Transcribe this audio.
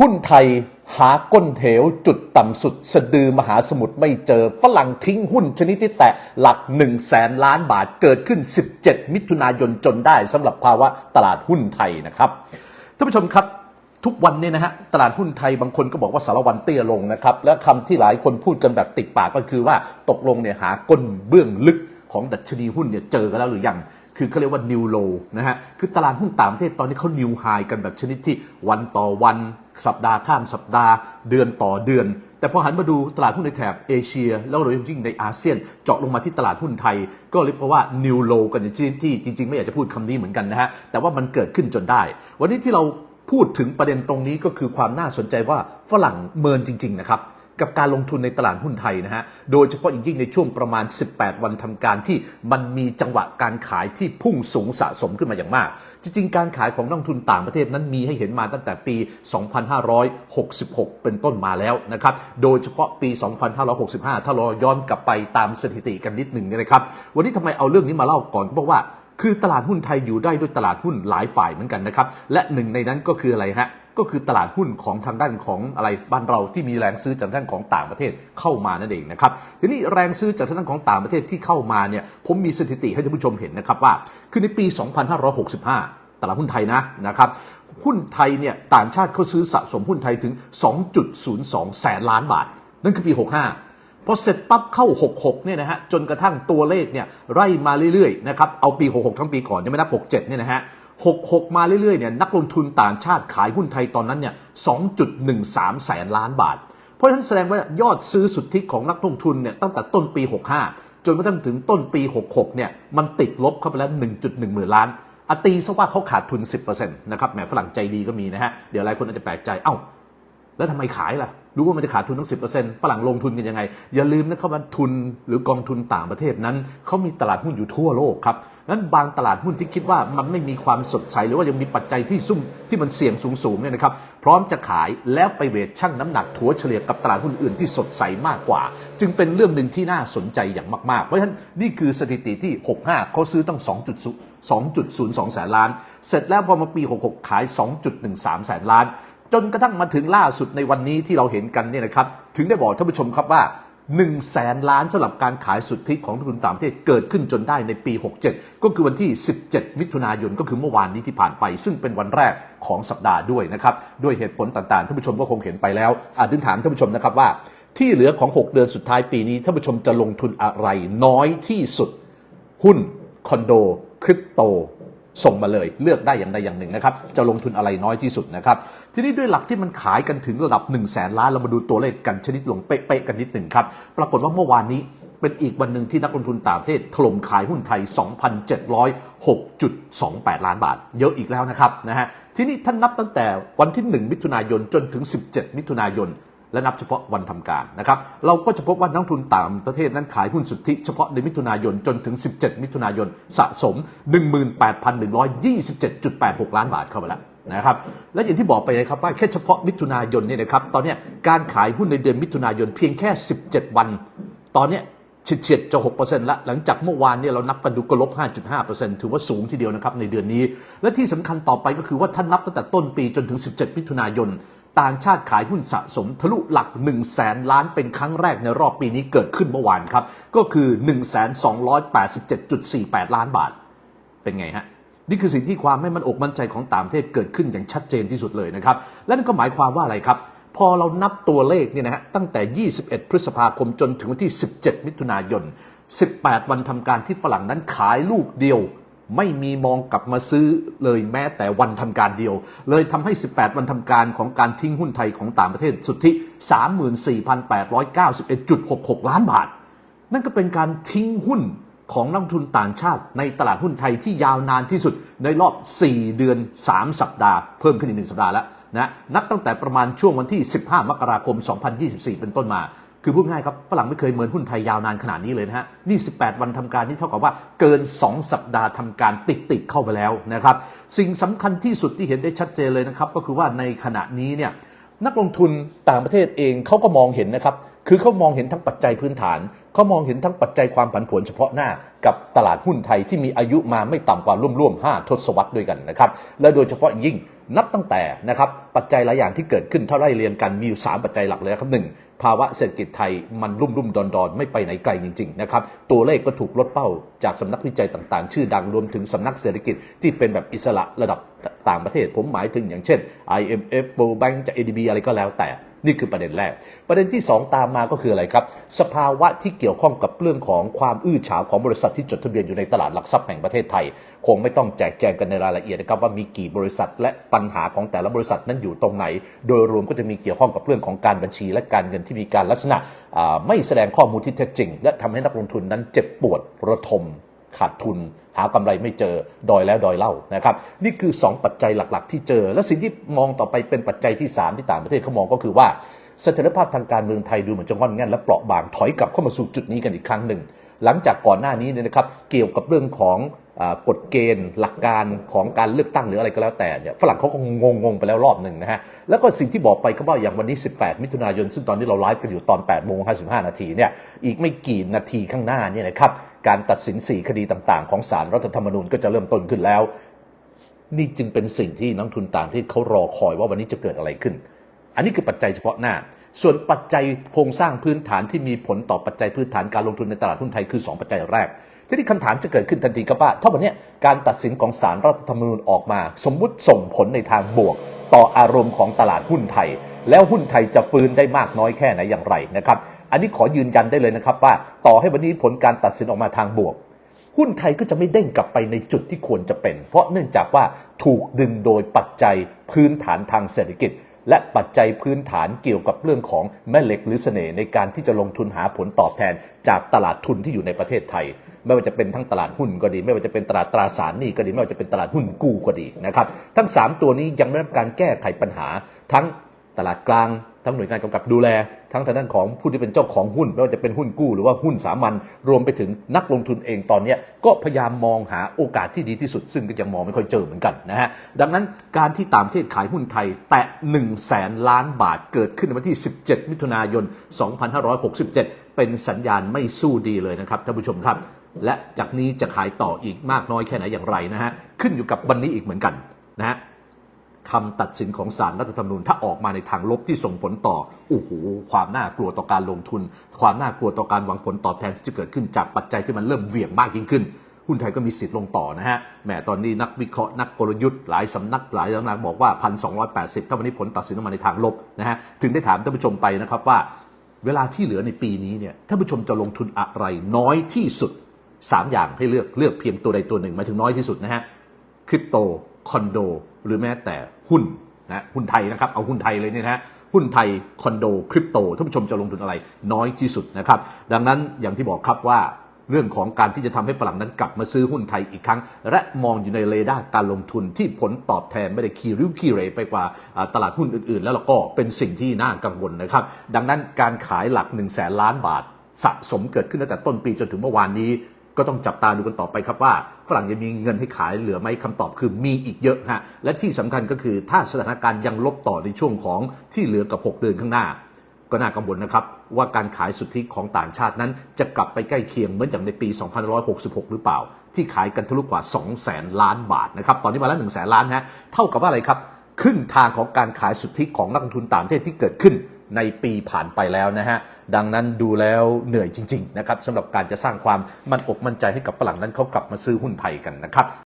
หุ้นไทยหาก้นเหวจุดต่ำสุด สะดือมหาสมุทรไม่เจอ ฝรั่งทิ้งหุ้นชนิดที่แตะหลัก1 0 0 0 0แสนล้านบาทเกิดขึ้น 17 มิถุนายนจนได้สำหรับภาวะตลาดหุ้นไทยนะครับท่านผู้ชมครับทุกวันนี้นะฮะตลาดหุ้นไทยบางคนก็บอกว่าสารวันเตี้ยลงนะครับและคำที่หลายคนพูดกันแบบติดปากก็คือว่าตกลงเนี่ยหาก้นเบื้องลึกของดัชนีหุ้นเนี่ยเจอกันแล้วหรือยังคือเขาเรียกว่า new low นะฮะ คือตลาดหุ้นต่างประเทศตอนนี้เขา new high กันแบบชนิดที่วันต่อวัน สัปดาห์ข้ามสัปดาห์เดือนต่อเดือน แต่พอหันมาดูตลาดหุ้นในแถบเอเชีย แล้วโดยเฉพาะยิ่งในอาเซียนเจาะลงมาที่ตลาดหุ้นไทย ก็เรียกว่า new low กันอย่างที่จริง ๆ ไม่อยากจะพูดคำนี้เหมือนกันนะฮะแต่ว่ามันเกิดขึ้นจนได้ วันนี้ที่เราพูดถึงประเด็นตรงนี้ก็คือความน่าสนใจว่าฝรั่งเมินจริง ๆ นะครับ กับการลงทุนในตลาดหุ้นไทยนะฮะ โดยเฉพาะอย่างยิ่งในช่วงประมาณ 18 วันทำการที่มันมีจังหวะการขายที่พุ่งสูงสะสมขึ้นมาอย่างมาก จริง ๆ การขายของนักทุนต่างประเทศนั้นมีให้เห็นมาตั้งแต่ปี 2566 เป็นต้นมาแล้วนะครับ โดยเฉพาะปี 2565 ถ้าเราย้อนกลับไปตามสถิติกันนิดหนึ่งนี่ยนะครับ วันนี้ทำไมเอาเรื่องนี้มาเล่าก่อนเพราะว่า คือตลาดหุ้นไทยอยู่ได้ด้วยตลาดหุ้นหลายฝ่ายเหมือนกันนะครับ และหนึ่งในนั้นก็คืออะไรฮะก็คือตลาดหุ้นของทางด้านของอะไรบ้านเราที่มีแรงซื้อจากทางด้านของต่างประเทศเข้ามานั่นเองนะครับทีนี้แรงซื้อจากทางด้านของต่างประเทศที่เข้ามาเนี่ยผมมีสถิติให้ท่านผู้ชมเห็นนะครับว่าคือในปี 2565 ตลาดหุ้นไทยนะนะครับหุ้นไทยเนี่ยต่างชาติเขาซื้อสะสมหุ้นไทยถึง 2.02 แสนล้านบาท นั่นคือปี 65 พอเสร็จปั๊บเข้า 66 เนี่ยนะฮะ จนกระทั่งตัวเลขเนี่ยไล่มาเรื่อยๆนะครับ เอาปี 66 ทั้งปีก่อนยังไม่นับ 67 เนี่ยนะฮะ 66 มาเรื่อยๆ เนี่ยนักลงทุนต่างชาติขายหุ้นไทยตอนนั้นเนี่ย 2.13 แสนล้านบาท เพราะฉะนั้นแสดงว่ายอดซื้อสุทธิของนักลงทุนเนี่ยตั้งแต่ต้นปี 65 จนกระทั่งถึงต้นปี 66 เนี่ยมันติดลบเข้าไปแล้ว 1.1 หมื่นล้านอตีซะว่าเขาขาดทุน 10%นะครับ แหมฝรั่งใจดีก็มีนะฮะ เดี๋ยวหลายคนอาจจะแปลกใจ เอ้า แล้วทำไมขายล่ะ รู้ว่ามันจะขาดทุนทั้ง 10%ฝรั่งลงทุนกันยังไง อย่าลืมนะครับว่าทุนหรือกองทุนต่างประเทศนั้นเขามีตลาดหุ้นอยู่ทั่วโลกครับนั้นบางตลาดหุ้นที่คิดว่ามันไม่มีความสดใสหรือว่ายังมีปัจจัยที่ซุ่มที่มันเสี่ยงสูงๆเนี่ยนะครับพร้อมจะขายแล้วไปเวทชั่งน้ำหนักถัวเฉลี่ยกับตลาดหุ้นอื่นที่สดใสมากกว่า จึงเป็นเรื่องหนึ่งที่น่าสนใจอย่างมากๆ เพราะฉะนั้นนี่คือสถิติที่ 65เขาซื้อตั้ง2.0 2.02 แสนล้าน เสร็จแล้วพอมาปี 66 ขาย 2.13 แสนล้าน จนกระทั่งมาถึงล่าสุดในวันนี้ที่เราเห็นกันเนี่ยนะครับถึงได้บอกท่านผู้ชมครับว่า1แสนล้านสำหรับการขายสุทธิของนักลงทุนต่างประเทศเกิดขึ้นจนได้ในปี 67 ก็คือวันที่ 17 มิถุนายนก็คือเมื่อวานนี้ที่ผ่านไป ซึ่งเป็นวันแรกของสัปดาห์ด้วยนะครับด้วยเหตุผลต่างๆท่านผู้ชมก็คงเห็นไปแล้วอาจถึงถามท่านผู้ชมนะครับว่า ที่เหลือของ 6 เดือนสุดท้ายปีนี้ท่านผู้ชมจะลงทุนอะไรน้อยที่สุด หุ้นคอนโดคริปโต ส่งมาเลยเลือกได้อย่างใดอย่างหนึ่งนะครับ จะลงทุนอะไรน้อยที่สุดนะครับ ทีนี้ด้วยหลักที่มันขายกันถึงระดับ1นึ่งแสนล้านเรามาดูตัวเลขกันชนิดลงเป๊ะๆกันนิดหนึ่งครับ ปรากฏว่าเมื่อวานนี้เป็นอีกวันหนึ่งที่นักลงทุนต่างประเทศถล่มขายหุ้นไทย 2,706.28 ล้านบาท เยอะอีกแล้วนะครับนะฮะทีนี้ท่านนับตั้งแต่วันที่ 1 มิถุนายนจนถึง 17 มิถุนายน และนับเฉพาะวันทำการนะครับเราก็จะพบว่านักทุนต่างประเทศนั้นขายหุ้นสุทธิเฉพาะในมิถุนายนจนถึง 17 มิถุนายนสะสม 18,127.86 ล้านบาทเข้าไปแล้วนะครับและอย่างที่บอกไปนะครับว่าแค่เฉพาะมิถุนายนเนี่ยนะครับตอนนี้การขายหุ้นในเดือนมิถุนายนเพียงแค่ 17 วัน ตอนนี้ เฉียดๆจะ6%ละหลังจากเมื่อวานเนี่ยเรานับกันดูก็ลบ 5.5%ถือว่าสูงทีเดียวนะครับในเดือนนี้ และที่สำคัญต่อไปก็คือว่าท่านนับตั้งแต่ต้นปีจนถึง 17 มิถุนายน ต่างชาติขายหุ้นสะสมทะลุหลัก 1 0 0 0 0แสนล้านเป็นครั้งแรกในรอบปีนี้เกิดขึ้นเมื่อวานครับ ก็คือ 1 2 8 7 4 8 ล้านบาท เป็นไงฮะนี่คือสิ่งที่ความไม่มั่นอกมั่นใจของต่างประเทศเกิดขึ้นอย่างชัดเจนที่สุดเลยนะครับ และนั่นก็หมายความว่าอะไรครับ พอเรานับตัวเลขเนี่ยนะฮะตั้งแต่ 21 พฤษภาคมจนถึงวันที่ 17 มิถุนายน 18 วันทำการที่ฝรั่งนั้นขายลูกเดียว ไม่มีมองกลับมาซื้อเลยแม้แต่วันทำการเดียว เลยทำให้ 18 วันทำการของการทิ้งหุ้นไทยของต่างประเทศสุทธิ 34,891.66 ล้านบาท นั่นก็เป็นการทิ้งหุ้นของนักทุนต่างชาติในตลาดหุ้นไทยที่ยาวนานที่สุดในรอบ 4 เดือน 3 สัปดาห์ เพิ่มขึ้นอีก 1 สัปดาห์แล้ว นะนับตั้งแต่ประมาณช่วงวันที่ 15 มกราคม 2024 เป็นต้นมา คือพูดง่ายครับฝรั่งไม่เคยเหมือนหุ้นไทยยาวนานขนาดนี้เลยนะฮะ นี่ 18 วันทำการนี่เท่ากับว่าเกิน 2 สัปดาห์ทำการติดติดๆเข้าไปแล้วนะครับ สิ่งสำคัญที่สุดที่เห็นได้ชัดเจนเลยนะครับ ก็คือว่าในขณะนี้เนี่ยนักลงทุนต่างประเทศเองเขาก็มองเห็นนะครับ คือเขามองเห็นทั้งปัจจัยพื้นฐาน เขามองเห็นทั้งปัจจัยความผันผวนเฉพาะหน้า กับตลาดหุ้นไทยที่มีอายุมาไม่ต่ำกว่าร่วมๆ5ทศวรรษด้วยกันนะครับ และโดยเฉพาะยิ่งนับตั้งแต่นะครับปัจจัยหลายอย่างที่เกิดขึ้นเท่าไรเรียงกันมีอยู่ 3 ปัจจัยหลักเลยครับหนึ่งภาวะเศรษฐกิจไทยมันรุ่มรุ่มดอนดอนๆไม่ไปไหนไกลจริงๆนะครับตัวเลขก็ถูกลดเป้าจากสำนักวิจัยต่างๆ ชื่อดังรวมถึงสำนักเศรษฐกิจที่เป็นแบบอิสระระดับต่างประเทศ ผมหมายถึงอย่างเช่น IMF World Bank จาก ADB อะไรก็แล้วแต่ นี่คือประเด็นแรก ประเด็นที่ 2 ตามมาก็คืออะไรครับ สภาวะที่เกี่ยวข้องกับเรื่องของความอื้อฉาวของบริษัทที่จดทะเบียนอยู่ในตลาดหลักทรัพย์แห่งประเทศไทย คงไม่ต้องแจกแจงกันในรายละเอียดนะครับว่ามีกี่บริษัทและปัญหาของแต่ละบริษัทนั้นอยู่ตรงไหน โดยรวมก็จะมีเกี่ยวข้องกับเรื่องของการบัญชี และการเงินที่มีการลักษณะไม่แสดงข้อมูลที่แท้จริง และทำให้นักลงทุนนั้นเจ็บปวดระทม ขาดทุน หากำไรไม่เจอดอยแล้วดอยเล่านะครับ นี่คือ 2 ปัจจัยหลัก ๆ ที่เจอ และสิ่งที่มองต่อไปเป็นปัจจัยที่ 3 ที่ต่างประเทศเขามองก็คือว่าสถานภาพทางการเมืองไทยดูเหมือนจะงอนแง่นและเปราะบางถอยกลับเข้ามาสู่จุดนี้กันอีกครั้งหนึ่งหลังจากก่อนหน้านี้เนี่ยนะครับเกี่ยวกับเรื่องของ กฎเกณฑ์หลักการของการเลือกตั้งหรืออะไรก็แล้วแต่เนี่ยฝรั่งเขาก็งงงๆไปแล้วรอบหนึ่งนะฮะแล้วก็สิ่งที่บอกไปก็ว่าอย่างวันนี้ 18 มิถุนายน ซึ่งตอนนี้เราไลฟ์กันอยู่ตอน8โมง55 นาทีเนี่ยอีกไม่กี่นาทีข้างหน้าเนี่ยนะครับการตัดสิน 4 คดีต่างๆ ของศาลรัฐธรรมนูญก็จะเริ่มต้นขึ้นแล้ว นี่จึงเป็นสิ่งที่นักทุนต่างประเทศเขารอคอยว่าวันนี้จะเกิดอะไรขึ้น อันนี้คือปัจจัยเฉพาะหน้า ส่วนปัจจัยโครงสร้างพื้นฐานที่มีผลต่อปัจจัยพื้นฐานการลงทุนในตลาดหุ้นไทยคือ 2 ปัจจัยแรก ทีนี้คำถามจะเกิดขึ้นทันทีครับว่าถ้าวันนี้การตัดสินของศาลรัฐธรรมนูญออกมา สมมุติส่งผลในทางบวก ต่ออารมณ์ของตลาดหุ้นไทย แล้วหุ้นไทยจะฟื้นได้มากน้อยแค่ไหนอย่างไรนะครับอันนี้ขอยืนยันได้เลยนะครับว่าต่อให้วันนี้ผลการตัดสินออกมาทางบวก หุ้นไทยก็จะไม่เด้งกลับไปในจุดที่ควรจะเป็น เพราะเนื่องจากว่าถูกดึงโดยปัจจัยพื้นฐานทางเศรษฐกิจ และปัจจัยพื้นฐานเกี่ยวกับเรื่องของแม่เหล็กหรือเสน่ห์ในการที่จะลงทุนหาผลตอบแทนจากตลาดทุนที่อยู่ในประเทศไทย ไม่ว่าจะเป็นทั้งตลาดหุ้นก็ดี ไม่ว่าจะเป็นตลาดตราสารหนี้ก็ดี ไม่ว่าจะเป็นตลาดหุ้นกู้ก็ดีนะครับ ทั้ง 3 ตัวนี้ยังไม่ได้รับการแก้ไขปัญหาทั้ง ตลาดกลางทั้งหน่วยงานกำกับดูแล ทั้งทางด้านของผู้ที่เป็นเจ้าของหุ้นไม่ว่าจะเป็นหุ้นกู้หรือว่าหุ้นสามัญรวมไปถึงนักลงทุนเองตอนนี้ก็พยายามมองหาโอกาสที่ดีที่สุด ซึ่งก็ยังมองไม่ค่อยเจอเหมือนกันนะฮะดังนั้นการที่ต่างประเทศขายหุ้นไทยแตะ1 0 0 0 0แสนล้านบาทเกิดขึ้นในวันที่ 17 มิถุนายน 2567 เป็นสัญญาณไม่สู้ดีเลยนะครับท่านผู้ชมครับ และจากนี้จะขายต่ออีกมากน้อยแค่ไหนอย่างไรนะฮะขึ้นอยู่กับวันนี้อีกเหมือนกันนะฮะ คำตัดสินของศาลรัฐธรรมนูญถ้าออกมาในทางลบที่ส่งผลต่อโอ้โหความน่ากลัวต่อการลงทุน ความน่ากลัวต่อการหวังผลตอบแทนที่จะเกิดขึ้นจากปัจจัยที่มันเริ่มเหวี่ยงมากยิ่งขึ้นหุ้นไทยก็มีสิทธิ์ลงต่อนะฮะ แหม ตอนนี้นักวิเคราะห์นักกลยุทธ์หลายสำนักหลายสำนักบอกว่า 1,280 ถ้าวันนี้ผลตัดสินออกมาในทางลบนะฮะ ถึงได้ถามท่านผู้ชมไปนะครับว่า เวลาที่เหลือในปีนี้เนี่ย ท่านผู้ชมจะลงทุนอะไรน้อยที่สุด 3 อย่างให้เลือกเลือกเพียงตัวใดตัวหนึ่งหมายถึงน้อยที่สุดนะฮะ คริปโต คอนโด หรือแม้แต่หุ้นนะหุ้นไทยนะครับ เอาหุ้นไทยเลยเนี่ยนะหุ้นไทย คอนโด คริปโตท่านผู้ชมจะลงทุนอะไรน้อยที่สุดนะครับ ดังนั้นอย่างที่บอกครับว่าเรื่องของการที่จะทำให้ฝรั่งนั้นกลับมาซื้อหุ้นไทยอีกครั้ง และมองอยู่ในเรดาร์การลงทุนที่ผลตอบแทนไม่ได้คีริ้วคีเรไปกว่าอ่าตลาดหุ้นอื่น ๆ แล้วเราก็เป็นสิ่งที่น่ากังวลนะครับ ดังนั้นการขายหลัก1นึ่งแสนล้านบาทสะสมเกิดขึ้นตั้งแต่ต้นปีจนถึงเมื่อวานนี้ ก็ต้องจับตาดูกันต่อไปครับว่าฝรั่งจะมีเงินให้ขายเหลือไหมคำตอบคือมีอีกเยอะฮะและที่สำคัญก็คือถ้าสถานการณ์ยังลบต่อในช่วงของที่เหลือกับ 6 เดือนข้างหน้า ก็น่ากังวลนะครับ ว่าการขายสุทธิของต่างชาตินั้น จะกลับไปใกล้เคียงเหมือนอย่างในปี 2566 หรือเปล่า ที่ขายกันทะลุกว่า2แสนล้านบาทนะครับตอนนี้มาแล้ว1แสนล้านฮะเท่ากับว่าอะไรครับครึ่งทางของการขายสุทธิของนักลงทุนต่างประเทศที่เกิดขึ้น ในปีผ่านไปแล้วนะฮะ ดังนั้นดูแล้วเหนื่อยจริง ๆ นะครับสำหรับการจะสร้างความมั่นอกมั่นใจให้กับฝรั่งนั้นเขากลับมาซื้อหุ้นไทยกันนะครับ